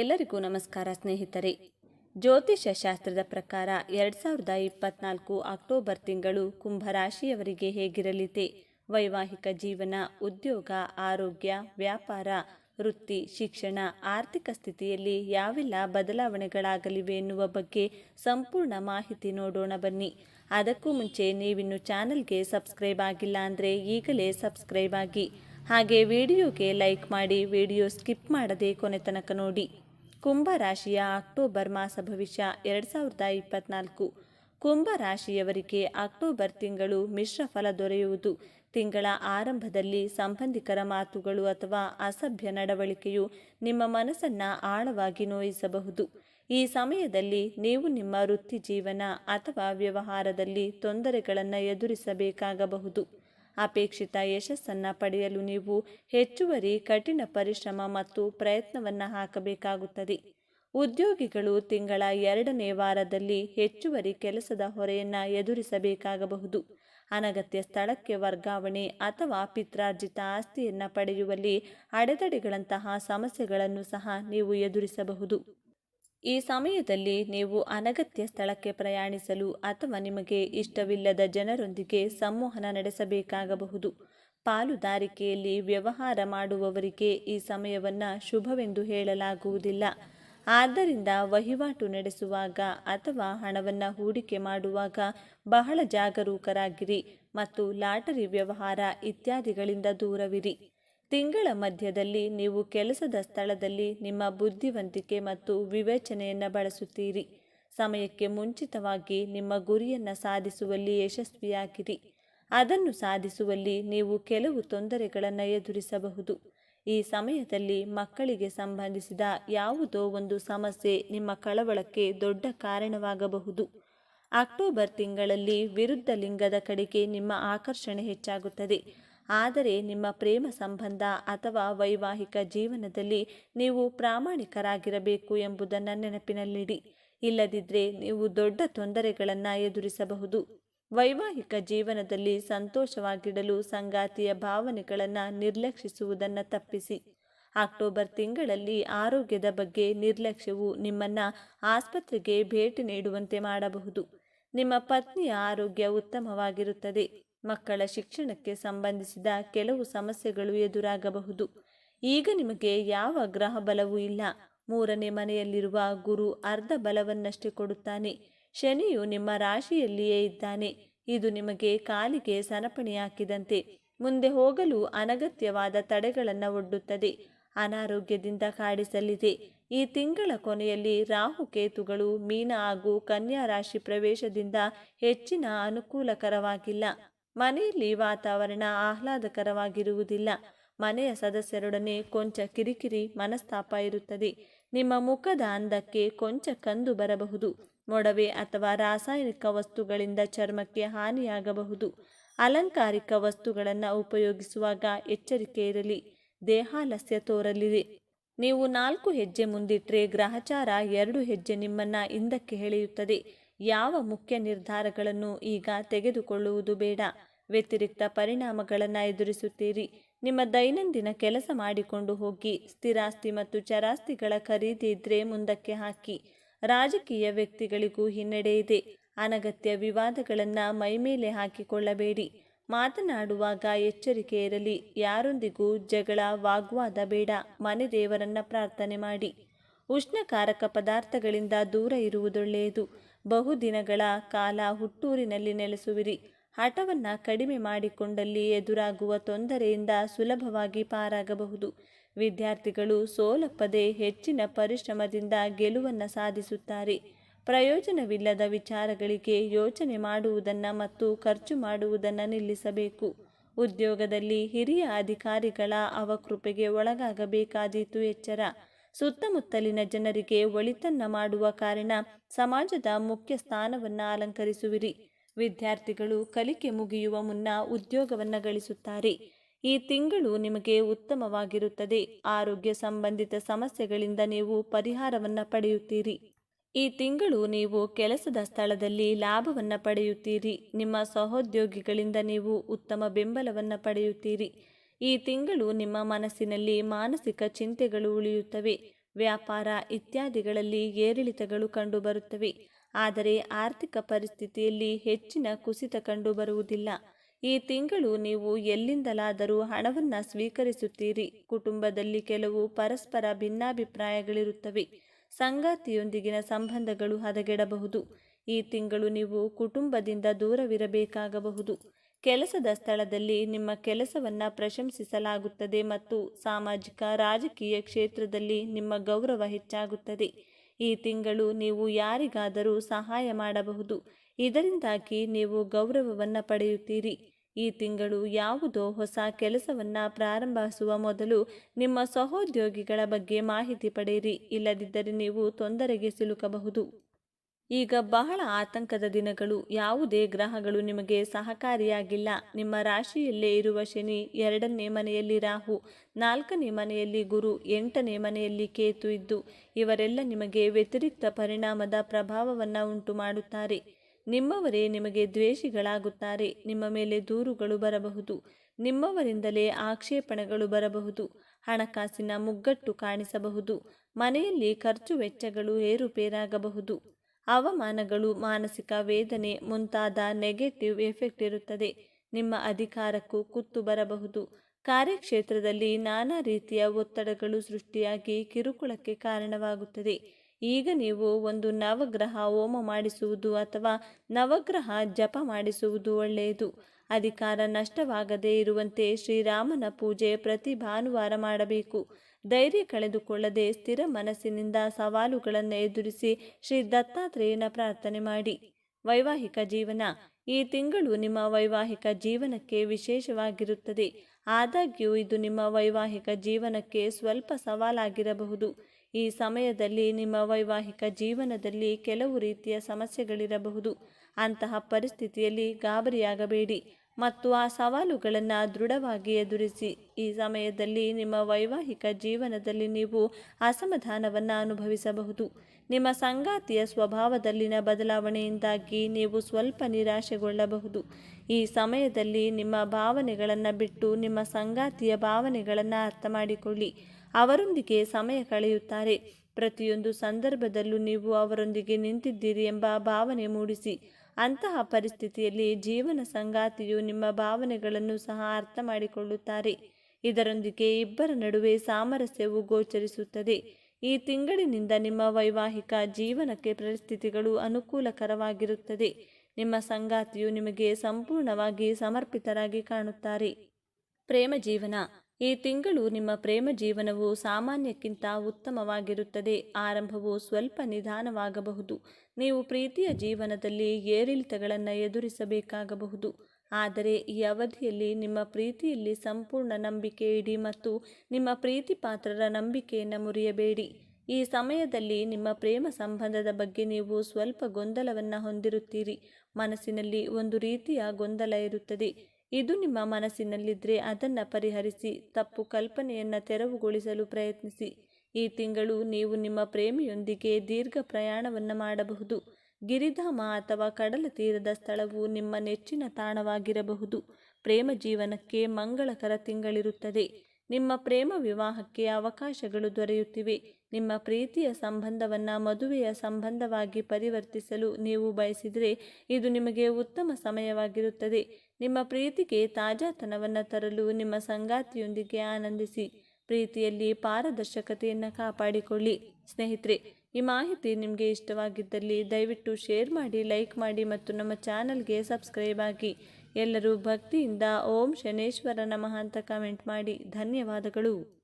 ಎಲ್ಲರಿಗೂ ನಮಸ್ಕಾರ ಸ್ನೇಹಿತರೆ. ಜ್ಯೋತಿಷ್ಯ ಶಾಸ್ತ್ರದ ಪ್ರಕಾರ ಎರಡು ಸಾವಿರದ ಇಪ್ಪತ್ನಾಲ್ಕು ಅಕ್ಟೋಬರ್ ತಿಂಗಳು ಕುಂಭರಾಶಿಯವರಿಗೆ ಹೇಗಿರಲಿದೆ ವೈವಾಹಿಕ ಜೀವನ, ಉದ್ಯೋಗ, ಆರೋಗ್ಯ, ವ್ಯಾಪಾರ, ವೃತ್ತಿ, ಶಿಕ್ಷಣ, ಆರ್ಥಿಕ ಸ್ಥಿತಿಯಲ್ಲಿ ಯಾವೆಲ್ಲ ಬದಲಾವಣೆಗಳಾಗಲಿವೆ ಎನ್ನುವ ಬಗ್ಗೆ ಸಂಪೂರ್ಣ ಮಾಹಿತಿ ನೋಡೋಣ ಬನ್ನಿ. ಅದಕ್ಕೂ ಮುಂಚೆ ನೀವಿನ್ನು ಚಾನಲ್ಗೆ ಸಬ್ಸ್ಕ್ರೈಬ್ ಆಗಿಲ್ಲ ಅಂದರೆ ಈಗಲೇ ಸಬ್ಸ್ಕ್ರೈಬ್ ಆಗಿ. ಹಾಗೆ ವಿಡಿಯೋಗೆ ಲೈಕ್ ಮಾಡಿ ವಿಡಿಯೋ ಸ್ಕಿಪ್ ಮಾಡದೆ ಕೊನೆ ತನಕ ನೋಡಿ. ಕುಂಭ ರಾಶಿಯ ಅಕ್ಟೋಬರ್ ಮಾಸ ಭವಿಷ್ಯ ಎರಡು ಸಾವಿರದ ಇಪ್ಪತ್ನಾಲ್ಕು. ಕುಂಭ ರಾಶಿಯವರಿಗೆ ಅಕ್ಟೋಬರ್ ತಿಂಗಳು ಮಿಶ್ರ ಫಲ ದೊರೆಯುವುದು. ತಿಂಗಳ ಆರಂಭದಲ್ಲಿ ಸಂಬಂಧಿಕರ ಮಾತುಗಳು ಅಥವಾ ಅಸಭ್ಯ ನಡವಳಿಕೆಯು ನಿಮ್ಮ ಮನಸ್ಸನ್ನ ಆಳವಾಗಿ ನೋಯಿಸಬಹುದು. ಈ ಸಮಯದಲ್ಲಿ ನೀವು ನಿಮ್ಮ ವೃತ್ತಿ ಜೀವನ ಅಥವಾ ವ್ಯವಹಾರದಲ್ಲಿ ತೊಂದರೆಗಳನ್ನು ಎದುರಿಸಬೇಕಾಗಬಹುದು. ಅಪೇಕ್ಷಿತ ಯಶಸ್ಸನ್ನು ಪಡೆಯಲು ನೀವು ಹೆಚ್ಚುವರಿ ಕಠಿಣ ಪರಿಶ್ರಮ ಮತ್ತು ಪ್ರಯತ್ನವನ್ನು ಹಾಕಬೇಕಾಗುತ್ತದೆ. ಉದ್ಯೋಗಿಗಳು ತಿಂಗಳ ಎರಡನೇ ವಾರದಲ್ಲಿ ಹೆಚ್ಚುವರಿ ಕೆಲಸದ ಹೊರೆಯನ್ನು ಎದುರಿಸಬೇಕಾಗಬಹುದು. ಅನಗತ್ಯ ಸ್ಥಳಕ್ಕೆ ವರ್ಗಾವಣೆ ಅಥವಾ ಪಿತ್ರಾರ್ಜಿತ ಆಸ್ತಿಯನ್ನು ಪಡೆಯುವಲ್ಲಿ ಅಡೆತಡೆಗಳಂತಹ ಸಮಸ್ಯೆಗಳನ್ನು ಸಹ ನೀವು ಎದುರಿಸಬಹುದು. ಈ ಸಮಯದಲ್ಲಿ ನೀವು ಅನಗತ್ಯ ಸ್ಥಳಕ್ಕೆ ಪ್ರಯಾಣಿಸಲು ಅಥವಾ ನಿಮಗೆ ಇಷ್ಟವಿಲ್ಲದ ಜನರೊಂದಿಗೆ ಸಂವಹನ ನಡೆಸಬೇಕಾಗಬಹುದು. ಪಾಲುದಾರಿಕೆಯಲ್ಲಿ ವ್ಯವಹಾರ ಮಾಡುವವರಿಗೆ ಈ ಸಮಯವನ್ನು ಶುಭವೆಂದು ಹೇಳಲಾಗುವುದಿಲ್ಲ. ಆದ್ದರಿಂದ ವಹಿವಾಟು ನಡೆಸುವಾಗ ಅಥವಾ ಹಣವನ್ನು ಹೂಡಿಕೆ ಮಾಡುವಾಗ ಬಹಳ ಜಾಗರೂಕರಾಗಿರಿ ಮತ್ತು ಲಾಟರಿ ವ್ಯವಹಾರ ಇತ್ಯಾದಿಗಳಿಂದ ದೂರವಿರಿ. ತಿಂಗಳ ಮಧ್ಯದಲ್ಲಿ ನೀವು ಕೆಲಸದ ಸ್ಥಳದಲ್ಲಿ ನಿಮ್ಮ ಬುದ್ಧಿವಂತಿಕೆ ಮತ್ತು ವಿವೇಚನೆಯನ್ನು ಬಳಸುತ್ತೀರಿ. ಸಮಯಕ್ಕೆ ಮುಂಚಿತವಾಗಿ ನಿಮ್ಮ ಗುರಿಯನ್ನು ಸಾಧಿಸುವಲ್ಲಿ ಯಶಸ್ವಿಯಾಗಿರಿ. ಅದನ್ನು ಸಾಧಿಸುವಲ್ಲಿ ನೀವು ಕೆಲವು ತೊಂದರೆಗಳನ್ನು ಎದುರಿಸಬಹುದು. ಈ ಸಮಯದಲ್ಲಿ ಮಕ್ಕಳಿಗೆ ಸಂಬಂಧಿಸಿದ ಯಾವುದೋ ಒಂದು ಸಮಸ್ಯೆ ನಿಮ್ಮ ಕಳವಳಕ್ಕೆ ದೊಡ್ಡ ಕಾರಣವಾಗಬಹುದು. ಅಕ್ಟೋಬರ್ ತಿಂಗಳಲ್ಲಿ ವಿರುದ್ಧ ಲಿಂಗದ ಕಡೆಗೆ ನಿಮ್ಮ ಆಕರ್ಷಣೆ ಹೆಚ್ಚಾಗುತ್ತದೆ. ಆದರೆ ನಿಮ್ಮ ಪ್ರೇಮ ಸಂಬಂಧ ಅಥವಾ ವೈವಾಹಿಕ ಜೀವನದಲ್ಲಿ ನೀವು ಪ್ರಾಮಾಣಿಕರಾಗಿರಬೇಕು ಎಂಬುದನ್ನು ನೆನಪಿನಲ್ಲಿಡಿ. ಇಲ್ಲದಿದ್ದರೆ ನೀವು ದೊಡ್ಡ ತೊಂದರೆಗಳನ್ನು ಎದುರಿಸಬಹುದು. ವೈವಾಹಿಕ ಜೀವನದಲ್ಲಿ ಸಂತೋಷವಾಗಿಡಲು ಸಂಗಾತಿಯ ಭಾವನೆಗಳನ್ನು ನಿರ್ಲಕ್ಷಿಸುವುದನ್ನು ತಪ್ಪಿಸಿ. ಅಕ್ಟೋಬರ್ ತಿಂಗಳಲ್ಲಿ ಆರೋಗ್ಯದ ಬಗ್ಗೆ ನಿರ್ಲಕ್ಷ್ಯವು ನಿಮ್ಮನ್ನು ಆಸ್ಪತ್ರೆಗೆ ಭೇಟಿ ನೀಡುವಂತೆ ಮಾಡಬಹುದು. ನಿಮ್ಮ ಪತ್ನಿಯ ಆರೋಗ್ಯ ಉತ್ತಮವಾಗಿರುತ್ತದೆ. ಮಕ್ಕಳ ಶಿಕ್ಷಣಕ್ಕೆ ಸಂಬಂಧಿಸಿದ ಕೆಲವು ಸಮಸ್ಯೆಗಳು ಎದುರಾಗಬಹುದು. ಈಗ ನಿಮಗೆ ಯಾವ ಗ್ರಹ ಬಲವೂ ಇಲ್ಲ. ಮೂರನೇ ಮನೆಯಲ್ಲಿರುವ ಗುರು ಅರ್ಧ ಬಲವನ್ನಷ್ಟೇ ಕೊಡುತ್ತಾನೆ. ಶನಿಯು ನಿಮ್ಮ ರಾಶಿಯಲ್ಲಿಯೇ ಇದ್ದಾನೆ. ಇದು ನಿಮಗೆ ಕಾಲಿಗೆ ಸರಪಣಿ ಹಾಕಿದಂತೆ. ಮುಂದೆ ಹೋಗಲು ಅನಗತ್ಯವಾದ ತಡೆಗಳನ್ನು ಒಡ್ಡುತ್ತದೆ. ಅನಾರೋಗ್ಯದಿಂದ ಕಾಡಿಸಲಿದೆ. ಈ ತಿಂಗಳ ಕೊನೆಯಲ್ಲಿ ರಾಹುಕೇತುಗಳು, ಮೀನ ಹಾಗೂ ಕನ್ಯಾ ರಾಶಿ ಪ್ರವೇಶದಿಂದ ಹೆಚ್ಚಿನ ಅನುಕೂಲಕರವಾಗಿಲ್ಲ. ಮನೆಯಲ್ಲಿ ವಾತಾವರಣ ಆಹ್ಲಾದಕರವಾಗಿರುವುದಿಲ್ಲ. ಮನೆಯ ಸದಸ್ಯರೊಡನೆ ಕೊಂಚ ಕಿರಿಕಿರಿ ಮನಸ್ತಾಪ ಇರುತ್ತದೆ. ನಿಮ್ಮ ಮುಖದ ಅಂದಕ್ಕೆ ಕೊಂಚ ಕಂದು ಬರಬಹುದು. ಮೊಡವೆ ಅಥವಾ ರಾಸಾಯನಿಕ ವಸ್ತುಗಳಿಂದ ಚರ್ಮಕ್ಕೆ ಹಾನಿಯಾಗಬಹುದು. ಅಲಂಕಾರಿಕ ವಸ್ತುಗಳನ್ನು ಉಪಯೋಗಿಸುವಾಗ ಎಚ್ಚರಿಕೆ ಇರಲಿ. ದೇಹಾಲಸ್ಯ ತೋರಲಿದೆ. ನೀವು ನಾಲ್ಕು ಹೆಜ್ಜೆ ಮುಂದಿಟ್ಟರೆ ಗ್ರಹಚಾರ ಎರಡು ಹೆಜ್ಜೆ ನಿಮ್ಮನ್ನು ಹಿಂದಕ್ಕೆ ಎಳೆಯುತ್ತದೆ. ಯಾವ ಮುಖ್ಯ ನಿರ್ಧಾರಗಳನ್ನು ಈಗ ತೆಗೆದುಕೊಳ್ಳುವುದು ಬೇಡ. ವ್ಯತಿರಿಕ್ತ ಪರಿಣಾಮಗಳನ್ನು ಎದುರಿಸುತ್ತೀರಿ. ನಿಮ್ಮ ದೈನಂದಿನ ಕೆಲಸ ಮಾಡಿಕೊಂಡು ಹೋಗಿ, ಸ್ಥಿರಾಸ್ತಿ ಮತ್ತು ಚರಾಸ್ತಿಗಳ ಖರೀದಿ ಇದ್ರೆ ಮುಂದಕ್ಕೆ ಹಾಕಿ. ರಾಜಕೀಯ ವ್ಯಕ್ತಿಗಳಿಗೂ ಹಿನ್ನಡೆ ಇದೆ. ಅನಗತ್ಯ ವಿವಾದಗಳನ್ನು ಮೈಮೇಲೆ ಹಾಕಿಕೊಳ್ಳಬೇಡಿ. ಮಾತನಾಡುವಾಗ ಎಚ್ಚರಿಕೆ ಇರಲಿ. ಯಾರೊಂದಿಗೂ ಜಗಳ, ವಾಗ್ವಾದ ಬೇಡ. ಮನೆ ದೇವರನ್ನ ಪ್ರಾರ್ಥನೆ ಮಾಡಿ. ಉಷ್ಣಕಾರಕ ಪದಾರ್ಥಗಳಿಂದ ದೂರ ಇರುವುದೊಳ್ಳೆಯದು. ಬಹುದಿನಗಳ ಕಾಲ ಹುಟ್ಟೂರಿನಲ್ಲಿ ನೆಲೆಸುವಿರಿ. ಹಠವನ್ನು ಕಡಿಮೆ ಮಾಡಿಕೊಂಡಲ್ಲಿ ಎದುರಾಗುವ ತೊಂದರೆಯಿಂದ ಸುಲಭವಾಗಿ ಪಾರಾಗಬಹುದು. ವಿದ್ಯಾರ್ಥಿಗಳು ಸೋಲಪ್ಪದೆ ಹೆಚ್ಚಿನ ಪರಿಶ್ರಮದಿಂದ ಗೆಲುವನ್ನು ಸಾಧಿಸುತ್ತಾರೆ. ಪ್ರಯೋಜನವಿಲ್ಲದ ವಿಚಾರಗಳಿಗೆ ಯೋಚನೆ ಮಾಡುವುದನ್ನು ಮತ್ತು ಖರ್ಚು ಮಾಡುವುದನ್ನು ನಿಲ್ಲಿಸಬೇಕು. ಉದ್ಯೋಗದಲ್ಲಿ ಹಿರಿಯ ಅಧಿಕಾರಿಗಳ ಅವಕೃಪೆಗೆ ಒಳಗಾಗಬೇಕಾದೀತು ಎಚ್ಚರ. ಸುತ್ತಮುತ್ತಲಿನ ಜನರಿಗೆ ಒಳಿತನ್ನ ಮಾಡುವ ಕಾರಣ ಸಮಾಜದ ಮುಖ್ಯ ಸ್ಥಾನವನ್ನು ಅಲಂಕರಿಸುವಿರಿ. ವಿದ್ಯಾರ್ಥಿಗಳು ಕಲಿಕೆ ಮುಗಿಯುವ ಮುನ್ನ ಉದ್ಯೋಗವನ್ನು ಗಳಿಸುತ್ತಾರೆ. ಈ ತಿಂಗಳು ನಿಮಗೆ ಉತ್ತಮವಾಗಿರುತ್ತದೆ. ಆರೋಗ್ಯ ಸಂಬಂಧಿತ ಸಮಸ್ಯೆಗಳಿಂದ ನೀವು ಪರಿಹಾರವನ್ನು ಪಡೆಯುತ್ತೀರಿ. ಈ ತಿಂಗಳು ನೀವು ಕೆಲಸದ ಸ್ಥಳದಲ್ಲಿ ಲಾಭವನ್ನು ಪಡೆಯುತ್ತೀರಿ. ನಿಮ್ಮ ಸಹೋದ್ಯೋಗಿಗಳಿಂದ ನೀವು ಉತ್ತಮ ಬೆಂಬಲವನ್ನು ಪಡೆಯುತ್ತೀರಿ. ಈ ತಿಂಗಳು ನಿಮ್ಮ ಮನಸ್ಸಿನಲ್ಲಿ ಮಾನಸಿಕ ಚಿಂತೆಗಳು ಉಳಿಯುತ್ತವೆ. ವ್ಯಾಪಾರ ಇತ್ಯಾದಿಗಳಲ್ಲಿ ಏರಿಳಿತಗಳು ಕಂಡುಬರುತ್ತವೆ. ಆದರೆ ಆರ್ಥಿಕ ಪರಿಸ್ಥಿತಿಯಲ್ಲಿ ಹೆಚ್ಚಿನ ಕುಸಿತ ಕಂಡುಬರುವುದಿಲ್ಲ. ಈ ತಿಂಗಳು ನೀವು ಎಲ್ಲಿಂದಲಾದರೂ ಹಣವನ್ನು ಸ್ವೀಕರಿಸುತ್ತೀರಿ. ಕುಟುಂಬದಲ್ಲಿ ಕೆಲವು ಪರಸ್ಪರ ಭಿನ್ನಾಭಿಪ್ರಾಯಗಳಿರುತ್ತವೆ. ಸಂಗಾತಿಯೊಂದಿಗಿನ ಸಂಬಂಧಗಳು ಹದಗೆಡಬಹುದು. ಈ ತಿಂಗಳು ನೀವು ಕುಟುಂಬದಿಂದ ದೂರವಿರಬೇಕಾಗಬಹುದು. ಕೆಲಸದ ಸ್ಥಳದಲ್ಲಿ ನಿಮ್ಮ ಕೆಲಸವನ್ನು ಪ್ರಶಂಸಿಸಲಾಗುತ್ತದೆ ಮತ್ತು ಸಾಮಾಜಿಕ, ರಾಜಕೀಯ ಕ್ಷೇತ್ರದಲ್ಲಿ ನಿಮ್ಮ ಗೌರವ ಹೆಚ್ಚಾಗುತ್ತದೆ. ಈ ತಿಂಗಳು ನೀವು ಯಾರಿಗಾದರೂ ಸಹಾಯ ಮಾಡಬಹುದು. ಇದರಿಂದಾಗಿ ನೀವು ಗೌರವವನ್ನು ಪಡೆಯುತ್ತೀರಿ. ಈ ತಿಂಗಳು ಯಾವುದೋ ಹೊಸ ಕೆಲಸವನ್ನು ಪ್ರಾರಂಭಿಸುವ ಮೊದಲು ನಿಮ್ಮ ಸಹೋದ್ಯೋಗಿಗಳ ಬಗ್ಗೆ ಮಾಹಿತಿ ಪಡೆಯಿರಿ. ಇಲ್ಲದಿದ್ದರೆ ನೀವು ತೊಂದರೆಗೆ ಸಿಲುಕಬಹುದು. ಈಗ ಬಹಳ ಆತಂಕದ ದಿನಗಳು. ಯಾವುದೇ ಗ್ರಹಗಳು ನಿಮಗೆ ಸಹಕಾರಿಯಾಗಿಲ್ಲ. ನಿಮ್ಮ ರಾಶಿಯಲ್ಲೇ ಇರುವ ಶನಿ ಎರಡನೇ ಮನೆಯಲ್ಲಿ ರಾಹು, ನಾಲ್ಕನೇ ಮನೆಯಲ್ಲಿ ಗುರು, ಎಂಟನೇ ಮನೆಯಲ್ಲಿ ಕೇತು ಇದ್ದು, ಇವರೆಲ್ಲ ನಿಮಗೆ ವ್ಯತಿರಿಕ್ತ ಪರಿಣಾಮದ ಪ್ರಭಾವವನ್ನು ಉಂಟು ಮಾಡುತ್ತಾರೆ ನಿಮ್ಮವರೇ ನಿಮಗೆ ದ್ವೇಷಿಗಳಾಗುತ್ತಾರೆ. ನಿಮ್ಮ ಮೇಲೆ ದೂರುಗಳು ಬರಬಹುದು. ನಿಮ್ಮವರಿಂದಲೇ ಆಕ್ಷೇಪಣೆಗಳು ಬರಬಹುದು. ಹಣಕಾಸಿನ ಮುಗ್ಗಟ್ಟು ಕಾಣಿಸಬಹುದು. ಮನೆಯಲ್ಲಿ ಖರ್ಚು ವೆಚ್ಚಗಳು ಏರುಪೇರಾಗಬಹುದು. ಅವಮಾನಗಳು, ಮಾನಸಿಕ ವೇದನೆ ಮುಂತಾದ ನೆಗೆಟಿವ್ ಎಫೆಕ್ಟ್ ಇರುತ್ತದೆ. ನಿಮ್ಮ ಅಧಿಕಾರಕ್ಕೂ ಕುತ್ತು ಬರಬಹುದು. ಕಾರ್ಯಕ್ಷೇತ್ರದಲ್ಲಿ ನಾನಾ ರೀತಿಯ ಒತ್ತಡಗಳು ಸೃಷ್ಟಿಯಾಗಿ ಕಿರುಕುಳಕ್ಕೆ ಕಾರಣವಾಗುತ್ತದೆ. ಈಗ ನೀವು ಒಂದು ನವಗ್ರಹ ಹೋಮ ಮಾಡಿಸುವುದು ಅಥವಾ ನವಗ್ರಹ ಜಪ ಮಾಡಿಸುವುದು ಒಳ್ಳೆಯದು. ಅಧಿಕಾರ ನಷ್ಟವಾಗದೇ ಇರುವಂತೆ ಶ್ರೀರಾಮನ ಪೂಜೆ ಪ್ರತಿ ಭಾನುವಾರ ಮಾಡಬೇಕು. ಧೈರ್ಯ ಕಳೆದುಕೊಳ್ಳದೆ ಸ್ಥಿರ ಮನಸ್ಸಿನಿಂದ ಸವಾಲುಗಳನ್ನು ಎದುರಿಸಿ ಶ್ರೀ ದತ್ತಾತ್ರೇಯನ ಪ್ರಾರ್ಥನೆ ಮಾಡಿ. ವೈವಾಹಿಕ ಜೀವನ, ಈ ತಿಂಗಳು ನಿಮ್ಮ ವೈವಾಹಿಕ ಜೀವನಕ್ಕೆ ವಿಶೇಷವಾಗಿರುತ್ತದೆ. ಆದಾಗ್ಯೂ ಇದು ನಿಮ್ಮ ವೈವಾಹಿಕ ಜೀವನಕ್ಕೆ ಸ್ವಲ್ಪ ಸವಾಲಾಗಿರಬಹುದು. ಈ ಸಮಯದಲ್ಲಿ ನಿಮ್ಮ ವೈವಾಹಿಕ ಜೀವನದಲ್ಲಿ ಕೆಲವು ರೀತಿಯ ಸಮಸ್ಯೆಗಳಿರಬಹುದು. ಅಂತಹ ಪರಿಸ್ಥಿತಿಯಲ್ಲಿ ಗಾಬರಿಯಾಗಬೇಡಿ. ಮತ್ತು ಆ ಸವಾಲುಗಳನ್ನು ದೃಢವಾಗಿ ಎದುರಿಸಿ. ಈ ಸಮಯದಲ್ಲಿ ನಿಮ್ಮ ವೈವಾಹಿಕ ಜೀವನದಲ್ಲಿ ನೀವು ಅಸಮಾಧಾನವನ್ನು ಅನುಭವಿಸಬಹುದು. ನಿಮ್ಮ ಸಂಗಾತಿಯ ಸ್ವಭಾವದಲ್ಲಿನ ಬದಲಾವಣೆಯಿಂದಾಗಿ ನೀವು ಸ್ವಲ್ಪ ನಿರಾಶೆಗೊಳ್ಳಬಹುದು. ಈ ಸಮಯದಲ್ಲಿ ನಿಮ್ಮ ಭಾವನೆಗಳನ್ನು ಬಿಟ್ಟು ನಿಮ್ಮ ಸಂಗಾತಿಯ ಭಾವನೆಗಳನ್ನು ಅರ್ಥ ಮಾಡಿಕೊಳ್ಳಿ. ಅವರೊಂದಿಗೆ ಸಮಯ ಕಳೆಯುತ್ತಾರೆ. ಪ್ರತಿಯೊಂದು ಸಂದರ್ಭದಲ್ಲೂ ನೀವು ಅವರೊಂದಿಗೆ ನಿಂತಿದ್ದೀರಿ ಎಂಬ ಭಾವನೆ ಮೂಡಿಸಿ. ಅಂತಹ ಪರಿಸ್ಥಿತಿಯಲ್ಲಿ ಜೀವನ ಸಂಗಾತಿಯು ನಿಮ್ಮ ಭಾವನೆಗಳನ್ನು ಸಹ ಅರ್ಥ ಮಾಡಿಕೊಳ್ಳುತ್ತಾರೆ. ಇದರೊಂದಿಗೆ ಇಬ್ಬರ ನಡುವೆ ಸಾಮರಸ್ಯವು ಗೋಚರಿಸುತ್ತದೆ. ಈ ತಿಂಗಳಿನಿಂದ ನಿಮ್ಮ ವೈವಾಹಿಕ ಜೀವನಕ್ಕೆ ಪರಿಸ್ಥಿತಿಗಳು ಅನುಕೂಲಕರವಾಗಿರುತ್ತದೆ. ನಿಮ್ಮ ಸಂಗಾತಿಯು ನಿಮಗೆ ಸಂಪೂರ್ಣವಾಗಿ ಸಮರ್ಪಿತರಾಗಿ ಕಾಣುತ್ತಾರೆ. ಪ್ರೇಮ ಜೀವನ. ಈ ತಿಂಗಳು ನಿಮ್ಮ ಪ್ರೇಮ ಜೀವನವು ಸಾಮಾನ್ಯಕ್ಕಿಂತ ಉತ್ತಮವಾಗಿರುತ್ತದೆ. ಆರಂಭವು ಸ್ವಲ್ಪ ನಿಧಾನವಾಗಬಹುದು. ನೀವು ಪ್ರೀತಿಯ ಜೀವನದಲ್ಲಿ ಏರಿಳಿತಗಳನ್ನು ಎದುರಿಸಬೇಕಾಗಬಹುದು. ಆದರೆ ಈ ಅವಧಿಯಲ್ಲಿ ನಿಮ್ಮ ಪ್ರೀತಿಯಲ್ಲಿ ಸಂಪೂರ್ಣ ನಂಬಿಕೆ ಇಡಿ ಮತ್ತು ನಿಮ್ಮ ಪ್ರೀತಿ ಪಾತ್ರರ ನಂಬಿಕೆಯನ್ನು ಮುರಿಯಬೇಡಿ. ಈ ಸಮಯದಲ್ಲಿ ನಿಮ್ಮ ಪ್ರೇಮ ಸಂಬಂಧದ ಬಗ್ಗೆ ನೀವು ಸ್ವಲ್ಪ ಗೊಂದಲವನ್ನು ಹೊಂದಿರುತ್ತೀರಿ. ಮನಸ್ಸಿನಲ್ಲಿ ಒಂದು ರೀತಿಯ ಗೊಂದಲ ಇರುತ್ತದೆ. ಇದು ನಿಮ್ಮ ಮನಸ್ಸಿನಲ್ಲಿದ್ದರೆ ಅದನ್ನು ಪರಿಹರಿಸಿ, ತಪ್ಪು ಕಲ್ಪನೆಯನ್ನು ತೆರವುಗೊಳಿಸಲು ಪ್ರಯತ್ನಿಸಿ. ಈ ತಿಂಗಳು ನೀವು ನಿಮ್ಮ ಪ್ರೇಮಿಯೊಂದಿಗೆ ದೀರ್ಘ ಪ್ರಯಾಣವನ್ನು ಮಾಡಬಹುದು. ಗಿರಿಧಾಮ ಅಥವಾ ಕಡಲ ತೀರದ ಸ್ಥಳವು ನಿಮ್ಮ ನೆಚ್ಚಿನ ತಾಣವಾಗಿರಬಹುದು. ಪ್ರೇಮ ಜೀವನಕ್ಕೆ ಮಂಗಳಕರ ತಿಂಗಳಿರುತ್ತದೆ. ನಿಮ್ಮ ಪ್ರೇಮ ವಿವಾಹಕ್ಕೆ ಅವಕಾಶಗಳು ದೊರೆಯುತ್ತಿವೆ. ನಿಮ್ಮ ಪ್ರೀತಿಯ ಸಂಬಂಧವನ್ನು ಮದುವೆಯ ಸಂಬಂಧವಾಗಿ ಪರಿವರ್ತಿಸಲು ನೀವು ಬಯಸಿದರೆ ಇದು ನಿಮಗೆ ಉತ್ತಮ ಸಮಯವಾಗಿರುತ್ತದೆ. ನಿಮ್ಮ ಪ್ರೀತಿಗೆ ತಾಜಾತನವನ್ನು ತರಲು ನಿಮ್ಮ ಸಂಗಾತಿಯೊಂದಿಗೆ ಆನಂದಿಸಿ, ಪ್ರೀತಿಯಲ್ಲಿ ಪಾರದರ್ಶಕತೆಯನ್ನು ಕಾಪಾಡಿಕೊಳ್ಳಿ. ಸ್ನೇಹಿತರೆ, ಈ ಮಾಹಿತಿ ನಿಮಗೆ ಇಷ್ಟವಾಗಿದ್ದಲ್ಲಿ ದಯವಿಟ್ಟು ಶೇರ್ ಮಾಡಿ, ಲೈಕ್ ಮಾಡಿ ಮತ್ತು ನಮ್ಮ ಚಾನಲ್ಗೆ ಸಬ್ಸ್ಕ್ರೈಬ್ ಆಗಿ. ಎಲ್ಲರೂ ಭಕ್ತಿಯಿಂದ ಓಂ ಶನೇಶ್ವರ ನಮಃ ಅಂತ ಕಮೆಂಟ್ ಮಾಡಿ. ಧನ್ಯವಾದಗಳು.